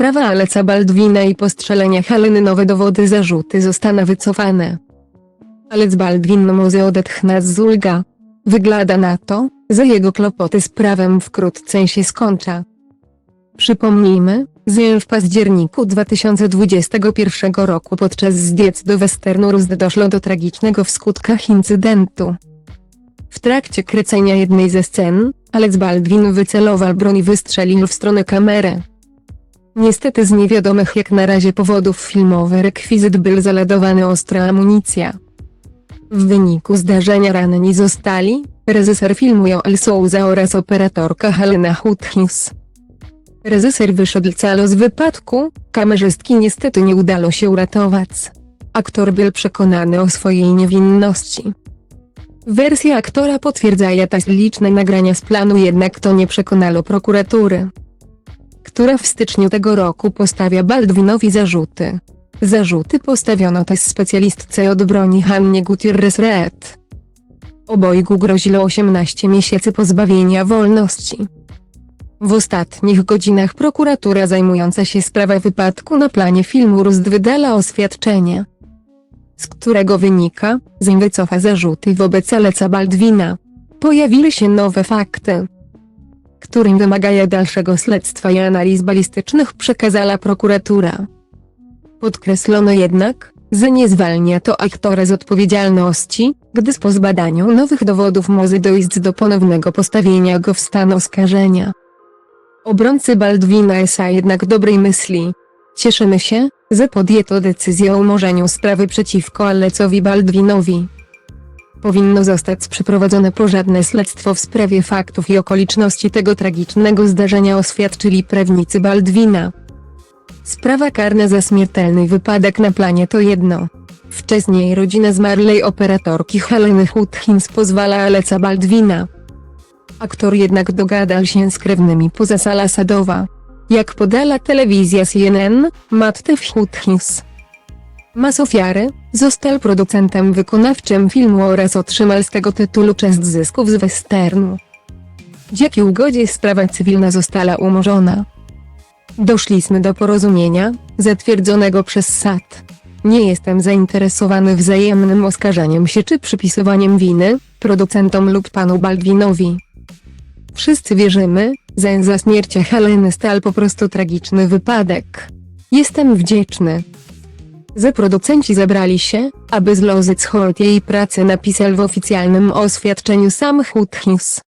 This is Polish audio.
Sprawa Aleca Baldwina i postrzelenia Heleny nowe dowody zarzuty zostaną wycofane. Alec Baldwin może odetchnąć z ulga. Wygląda na to, że jego kłopoty z prawem wkrótce się skończą. Przypomnijmy, że w październiku 2021 roku podczas zdjęć do westernu Rust doszło do tragicznego w skutkach incydentu. W trakcie kręcenia jednej ze scen, Alec Baldwin wycelował broń i wystrzelił w stronę kamery. Niestety z niewiadomych jak na razie powodów filmowy rekwizyt był zaladowany ostra amunicja. W wyniku zdarzenia ranni zostali reżyser filmu Joel Souza oraz operatorka Helena Hutchins. Reżyser wyszedł calo z wypadku, kamerzystki niestety nie udało się uratować. Aktor był przekonany o swojej niewinności. Wersja aktora potwierdzają też liczne nagrania z planu jednak to nie przekonało prokuratury. Która w styczniu tego roku postawia Baldwinowi zarzuty. Zarzuty postawiono też specjalistce od broni Hannie Gutierrez-Reed. Obojgu groziło 18 miesięcy pozbawienia wolności. W ostatnich godzinach prokuratura zajmująca się sprawą wypadku na planie filmu Rust wydala oświadczenie, z którego wynika, że wycofa zarzuty wobec Aleca Baldwina. Pojawiły się nowe fakty, którym wymagają dalszego śledztwa i analiz balistycznych przekazała prokuratura. Podkreślono jednak, że nie zwalnia to aktora z odpowiedzialności, gdyż po zbadaniu nowych dowodów może dojść do ponownego postawienia go w stan oskarżenia. Obrońcy Baldwina S.A. jednak dobrej myśli. Cieszymy się, że podjęto decyzję o umorzeniu sprawy przeciwko Alecowi Baldwinowi. Powinno zostać przeprowadzone porządne śledztwo w sprawie faktów i okoliczności tego tragicznego zdarzenia oświadczyli prawnicy Baldwina. Sprawa karna za śmiertelny wypadek na planie to jedno. Wcześniej rodzina zmarłej operatorki Heleny Hutchins pozwala Aleca Baldwina. Aktor jednak dogadał się z krewnymi poza sala sadowa. Jak podala telewizja CNN, Matt Hutchins. Mas ofiary, został producentem wykonawczym filmu oraz otrzymał z tego tytułu część zysków z westernu. Dzięki ugodzie sprawa cywilna została umorzona. Doszliśmy do porozumienia, zatwierdzonego przez SAT. Nie jestem zainteresowany wzajemnym oskarżaniem się czy przypisywaniem winy, producentom lub panu Baldwinowi. Wszyscy wierzymy, że za śmiercią Heleny stał po prostu tragiczny wypadek. Jestem wdzięczny, że producenci zabrali się, aby złożyć hołd jej pracy napisał w oficjalnym oświadczeniu sam Hutchins.